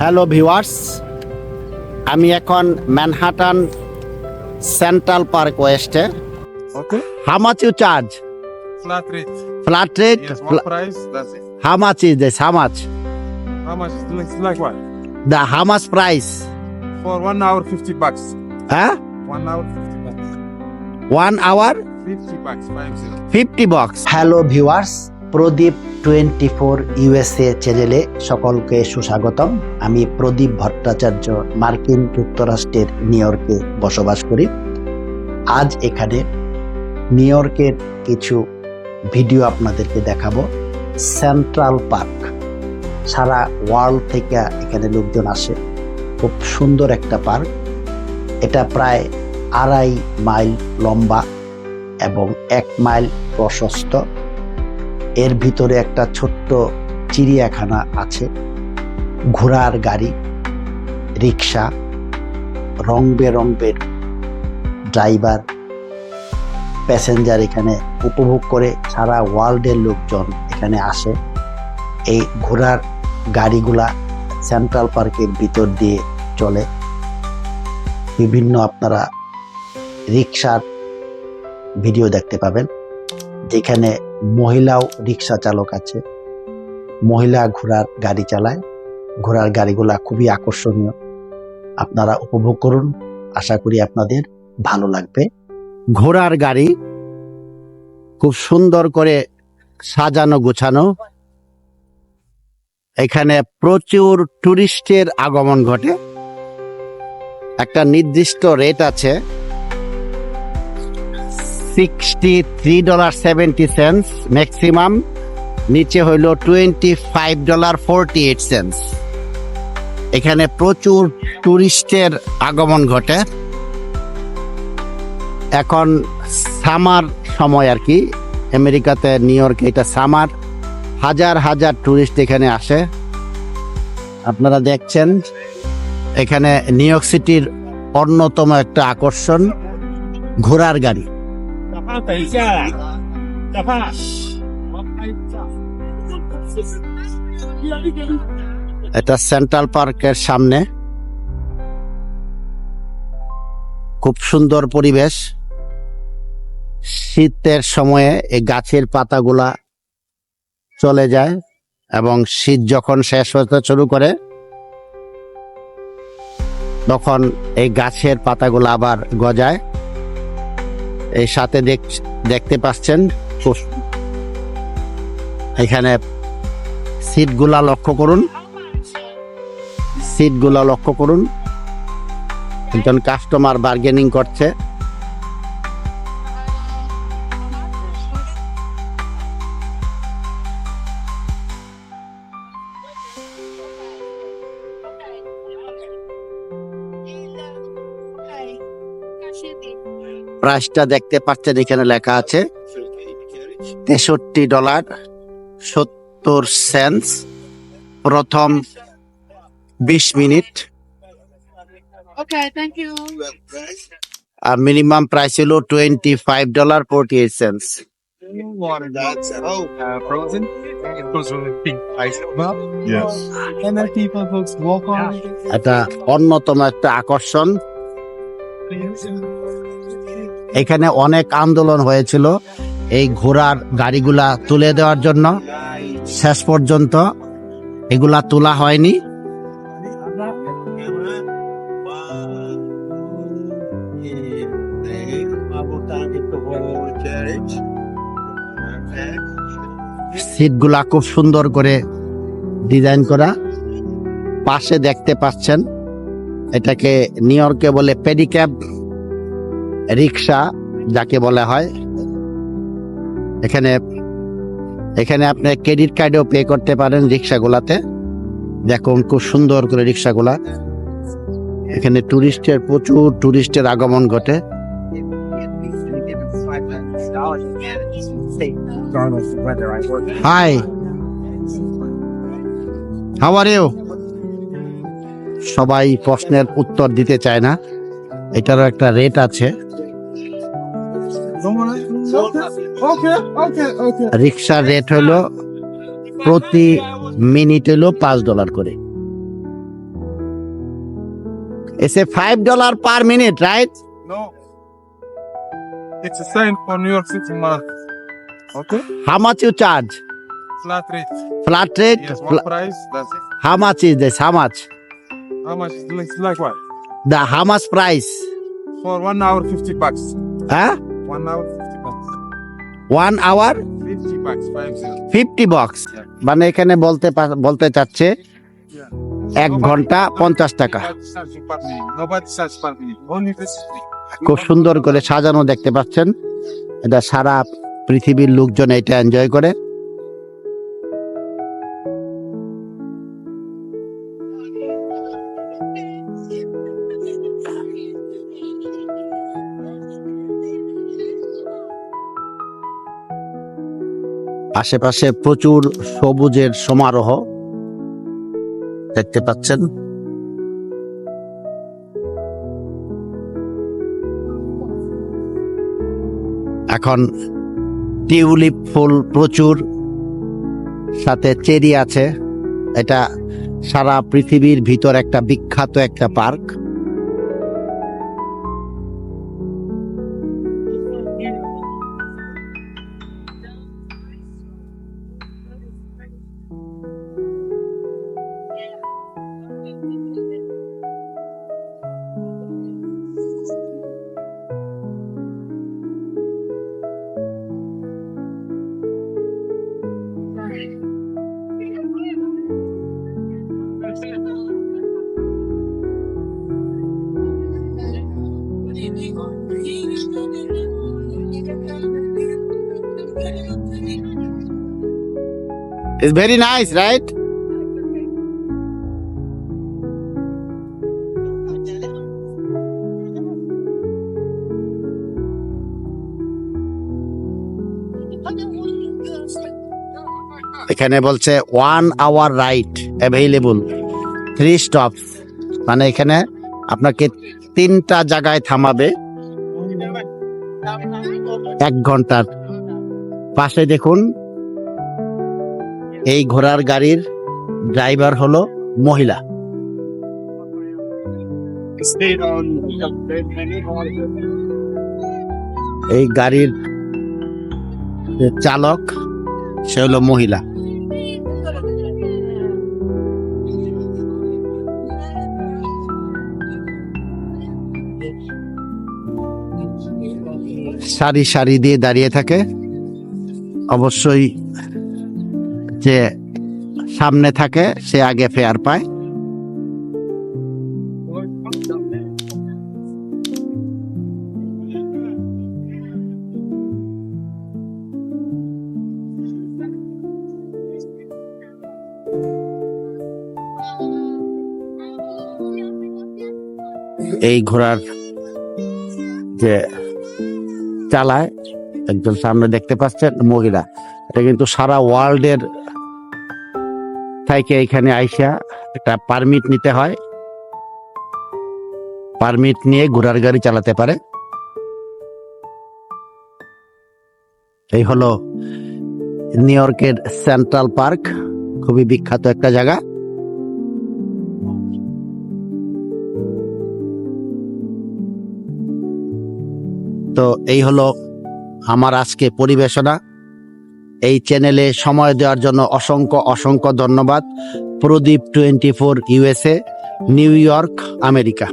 Hello viewers আমি এখন Manhattan Central Park ওয়েস্টে। How much you charge flat rate how much is this how much the how much price for one hour fifty bucks হ্যাঁ one hour one hour fifty bucks fifty bucks hello viewers Pradip twenty four USA চ্যানেলে সকলকে সুস্বাগতম। আমি প্রদীপ ভট্টাচার্য, মার্কিন যুক্তরাষ্ট্রের new ইয়র্কে বসবাস করি। আজ এখানে নিউ ইয়র্কের কিছু ভিডিও আপনাদেরকে দেখাবো। Central park. সারা ওয়ার্ল্ড থেকে এখানে লোকজন আসে। খুব সুন্দর একটা পার্ক। এটা প্রায় আড়াই মাইল লম্বা এবং এক মাইল প্রশস্ত। এর ভিতরে একটা ছোট্ট চিড়িয়াখানা আছে। ঘোড়ার গাড়ি রিক্সা রং বেরঙের ড্রাইভার, প্যাসেঞ্জার এখানে উপভোগ করে, সারা ওয়ার্ল্ডের লোকজন এখানে আসে। এই ঘোড়ার গাড়িগুলা সেন্ট্রাল পার্কের ভিতর দিয়ে চলে। বিভিন্ন আপনারা রিক্সার ভিডিও দেখতে পাবেন। যেখানে মহিলাও রিক্সা চালক আছে। মহিলা ঘোড়ার গাড়ি চালায়। ঘোড়ার গাড়িগুলা খুবই আকর্ষণীয়। আপনারা উপভোগ করুন। আশা করি আপনাদের ভালো লাগবে। ঘোড়ার গাড়ি খুব সুন্দর করে সাজানো গোছানো। এখানে প্রচুর টুরিস্টের আগমন ঘটে। একটা নির্দিষ্ট রেট আছে। Sixty three dollar seventy cents maximum নিচে হইল twenty five dollar forty eight cents এখানে প্রচুর টুরিস্টের আগমন ঘটে। এখন সামার সময় আর কি। আমেরিকাতে নিউ ইয়র্কে এটা সামার। হাজার হাজার টুরিস্ট এখানে আসে। আপনারা দেখছেন, এখানে নিউ ইয়র্ক সিটির অন্যতম একটা আকর্ষণ, ঘোড়ার গাড়ি। 打趴等一下，打趴。 এটা সেন্ট্রাল পার্কের সামনে খুব সুন্দর পরিবেশ শীতের সময়ে এই গাছের পাতাগুলা চলে যায় এবং শীত যখন শেষ হতে শুরু করে তখন এই গাছের পাতাগুলো আবার গজায় এই সাথে দেখ- দেখতে পাচ্ছেন এখানে সিটগুলা লক্ষ্য করুন। সিটগুলা লক্ষ্য করুন। একজন কাস্টমার বার্গেনিং করছে। প্রাইসটা দেখতে পাচ্ছেন এখানে লেখা আছে। তেষট্টি ডলার সত্তর সেন্স প্রথম বিশ মিনিট। আর মিনিমাম প্রাইস হলো twenty five dollar forty eight cents. এটা অন্যতম একটা আকর্ষণ। এখানে অনেক আন্দোলন হয়েছিল এই ঘোড়ার গাড়িগুলা তুলে দেওয়ার জন্য। শেষ পর্যন্ত এগুলা তোলা হয়নি। সিটগুলা খুব সুন্দর করে ডিজাইন করা। পাশে দেখতে পাচ্ছেন, এটাকে নিউ ইয়র্কে বলে পেডিক্যাব। রিক্সা যাকে বলা হয়। এখানে এখানে আপনি ক্রেডিট কার্ডেও পে করতে পারেন রিক্সাগুলাতে দেখুন, খুব সুন্দর করে রিক্সাগুলা এখানে টুরিস্টের, প্রচুর টুরিস্টের আগমন ঘটে। হাই হাউ সবাই প্রশ্নের উত্তর দিতে চায় না। এটারও একটা রেট আছে. রিক্সার রেট হলো প্রতি মিনিট হলো পাঁচ ডলার করে। এসে five dollar per minute right how much price for one hour fifty bucks হ্যাঁ ওয়ান আওয়ার ফিফটি বক্স মানে এখানে বলতে বলতে চাচ্ছে এক ঘণ্টা পঞ্চাশ টাকা। খুব সুন্দর করে সাজানো দেখতে পাচ্ছেন। এটা সারা পৃথিবীর লোকজন এটা এনজয় করে। আশেপাশে প্রচুর সবুজের সমারোহ দেখতে পাচ্ছেন। এখন টিউলিপ ফুল প্রচুর, সাথে চেরি আছে। এটা সারা পৃথিবীর ভিতর একটা বিখ্যাত একটা park. Is very nice right এখানে বলছে one hour right available three stops মানে এখানে আপনাকে তিনটা জায়গায় থামাবে। এক ঘণ্টার। পাশে দেখুন এই ঘোড়ার গাড়ির ড্রাইভার হলো মহিলা। এই গাড়ির চালক, সে হলো মহিলা। সারি সারি দিয়ে দাঁড়িয়ে থাকে। অবশ্যই যে সামনে থাকে, সে আগে ফেয়ার পায়। এই ঘোড়ার যে চালায়, একজন সামনে দেখতে পাচ্ছেন মহিলা। এটা কিন্তু সারা ওয়ার্ল্ডের থেকে এখানে আইসা একটা পারমিট নিতে হয়। পারমিট নিয়ে ঘোড়ার গাড়ি চালাতে পারে। এই হলো নিউ ইয়র্কের সেন্ট্রাল পার্ক খুবই বিখ্যাত একটা জায়গা। তো এই হলো আমার আজকে পরিবেশনা। এই চ্যানেলে সময় দেওয়ার জন্য অসংখ্য অসংখ্য ধন্যবাদ। Pradip twenty four USA New York America